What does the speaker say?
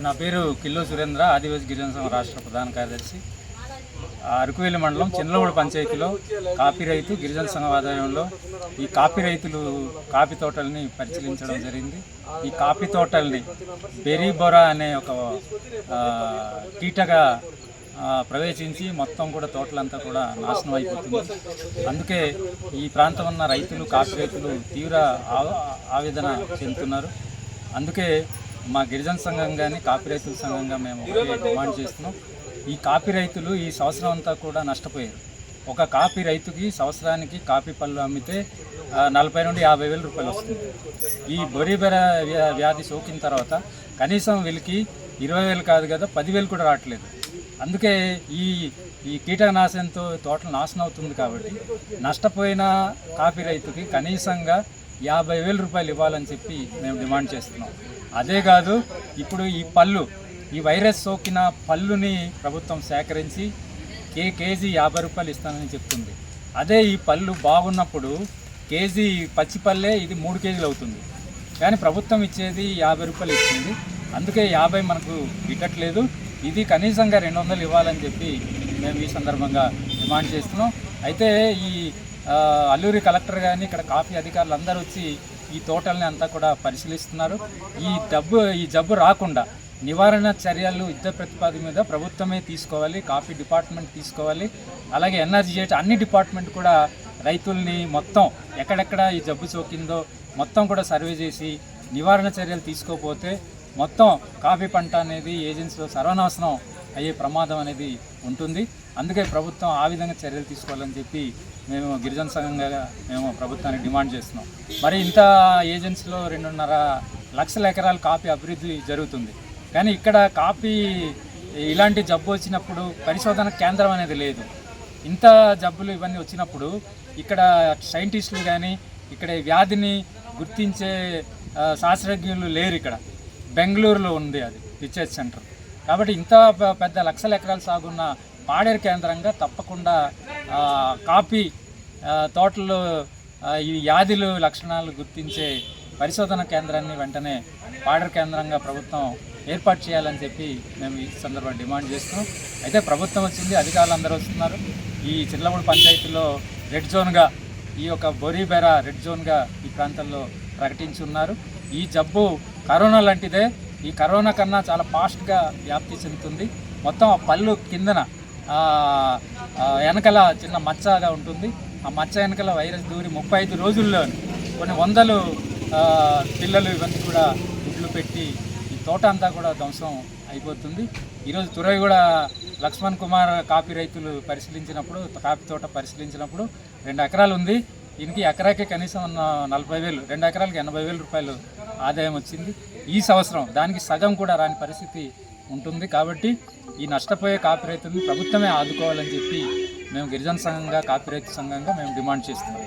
నా పేరు కిల్లో సురేంద్ర ఆదివాసీ గిరిజన సంఘం రాష్ట్ర ప్రధాన కార్యదర్శి. అరకువేలి మండలం చిన్నలగూడ పంచాయతీలో కాఫీ రైతు గిరిజన సంఘం ఆధ్వర్యంలో ఈ కాఫీ రైతులు కాఫీ తోటల్ని పరిశీలించడం జరిగింది. ఈ కాఫీ తోటల్ని బెరీబొరా అనే ఒక కీటగా ప్రవేశించి మొత్తం కూడా తోటలంతా కూడా నాశనం అయిపోతుంది. అందుకే ఈ ప్రాంతం ఉన్న రైతులు కాఫీ రైతులు తీవ్ర ఆ- ఆవేదన చెందుతున్నారు. అందుకే మా గిరిజన సంఘం కానీ కాపీ రైతుల సంఘంగా మేము డిమాండ్ చేస్తున్నాం. ఈ కాపీ రైతులు ఈ సంవత్సరం అంతా కూడా నష్టపోయారు. ఒక కాపీ రైతుకి సంవత్సరానికి కాపీ పళ్ళు అమ్మితే నలభై నుండి యాభై వేల రూపాయలు వస్తుంది. ఈ బొరిబెర వ్యా- వ్యాధి సోకిన తర్వాత కనీసం వీళ్ళకి ఇరవై వేలు కాదు కదా పదివేలు కూడా రావట్లేదు. అందుకే ఈ ఈ కీటకనాశనంతో తోటలు నాశనం అవుతుంది కాబట్టి నష్టపోయిన కాపీ రైతుకి కనీసంగా యాభై వేల రూపాయలు ఇవ్వాలని చెప్పి మేము డిమాండ్ చేస్తున్నాం. అదే కాదు ఇప్పుడు ఈ పళ్ళు ఈ వైరస్ సోకిన పళ్ళుని ప్రభుత్వం సేకరించి కే కేజీ యాభై రూపాయలు ఇస్తానని చెప్తుంది. అదే ఈ పళ్ళు బాగున్నప్పుడు కేజీ పచ్చి ఇది మూడు కేజీలు అవుతుంది. కానీ ప్రభుత్వం ఇచ్చేది యాభై రూపాయలు ఇస్తుంది అందుకే యాభై మనకు ఇవ్వట్లేదు. ఇది కనీసంగా రెండు వందలు ఇవ్వాలని చెప్పి మేము ఈ సందర్భంగా డిమాండ్ చేస్తున్నాం. అయితే ఈ అల్లూరి కలెక్టర్ కానీ ఇక్కడ కాఫీ అధికారులు అందరూ వచ్చి ఈ తోటల్ని అంతా కూడా పరిశీలిస్తున్నారు. ఈ డబ్బు ఈ జబ్బు రాకుండా నివారణ చర్యలు యుద్ధ ప్రతిపాదన మీద ప్రభుత్వమే తీసుకోవాలి కాఫీ డిపార్ట్మెంట్ తీసుకోవాలి అలాగే ఎన్ఆర్జీఏట్ అన్ని డిపార్ట్మెంట్ కూడా రైతుల్ని మొత్తం ఎక్కడెక్కడ ఈ జబ్బు సోకిందో మొత్తం కూడా సర్వే చేసి నివారణ చర్యలు తీసుకోకపోతే మొత్తం కాఫీ పంట అనేది ఏజెన్సీలో సర్వనాశనం అయ్యే ప్రమాదం అనేది ఉంటుంది. అందుకే ప్రభుత్వం ఆ విధంగా చర్యలు తీసుకోవాలని చెప్పి మేము గిరిజన సంఘంగా మేము ప్రభుత్వానికి డిమాండ్ చేస్తున్నాం. మరి ఇంత ఏజెన్సీలో రెండున్నర లక్షల ఎకరాల కాఫీ అభివృద్ధి జరుగుతుంది. కానీ ఇక్కడ కాఫీ ఇలాంటి జబ్బు వచ్చినప్పుడు పరిశోధన కేంద్రం అనేది లేదు. ఇంత జబ్బులు ఇవన్నీ వచ్చినప్పుడు ఇక్కడ సైంటిస్టులు కానీ ఇక్కడ వ్యాధిని గుర్తించే శాస్త్రజ్ఞులు లేరు ఇక్కడ. బెంగళూరులో ఉంది అది రీసెర్చ్ సెంటర్. కాబట్టి ఇంత పెద్ద లక్షల ఎకరాలు సాగున్న పాడేరు కేంద్రంగా తప్పకుండా కాపీ కాఫీ తోటలు ఈ వ్యాధులు లక్షణాలు గుర్తించే పరిశోధన కేంద్రాన్ని వెంటనే పాడేరు కేంద్రంగా ప్రభుత్వం ఏర్పాటు చేయాలని చెప్పి మేము ఈ సందర్భంగా డిమాండ్ చేస్తున్నాం. అయితే ప్రభుత్వం వచ్చింది అధికారులు అందరూ వస్తున్నారు. ఈ చిల్లమూడి పంచాయతీలో రెడ్ జోన్గా ఈ యొక్క బొరీబెరా రెడ్ జోన్గా ఈ ప్రాంతంలో ప్రకటించి ఉన్నారు. ఈ జబ్బు కరోనా లాంటిదే ఈ కరోనా కన్నా చాలా ఫాస్ట్గా వ్యాప్తి చెందుతుంది. మొత్తం ఆ పళ్ళు కిందన వెనకల చిన్న మచ్చగా ఉంటుంది. ఆ మచ్చ వెనకల వైరస్ దూరి ముప్పై ఐదు రోజుల్లో కొన్ని వందలు పిల్లలు ఇవన్నీ కూడా గుడ్లు పెట్టి ఈ తోట అంతా కూడా ధ్వంసం అయిపోతుంది. ఈరోజు తురై కూడా లక్ష్మణ్ కుమార్ కాఫీ రైతులు పరిశీలించినప్పుడు కాఫీ తోట పరిశీలించినప్పుడు రెండు ఎకరాలు ఉంది. దీనికి ఎకరాకి కనీసం నలభై వేలు రెండు ఎకరాలకి ఎనభై వేలు రూపాయలు ఆదాయం వచ్చింది. ఈ సంవత్సరం దానికి సగం కూడా రాని పరిస్థితి ఉంటుంది కాబట్టి ఈ నష్టపోయే కాపీ రైతులను ప్రభుత్వమే ఆదుకోవాలని చెప్పి మేము గిరిజన సంఘంగా కాపీ రైతు సంఘంగా మేము డిమాండ్ చేస్తున్నాం.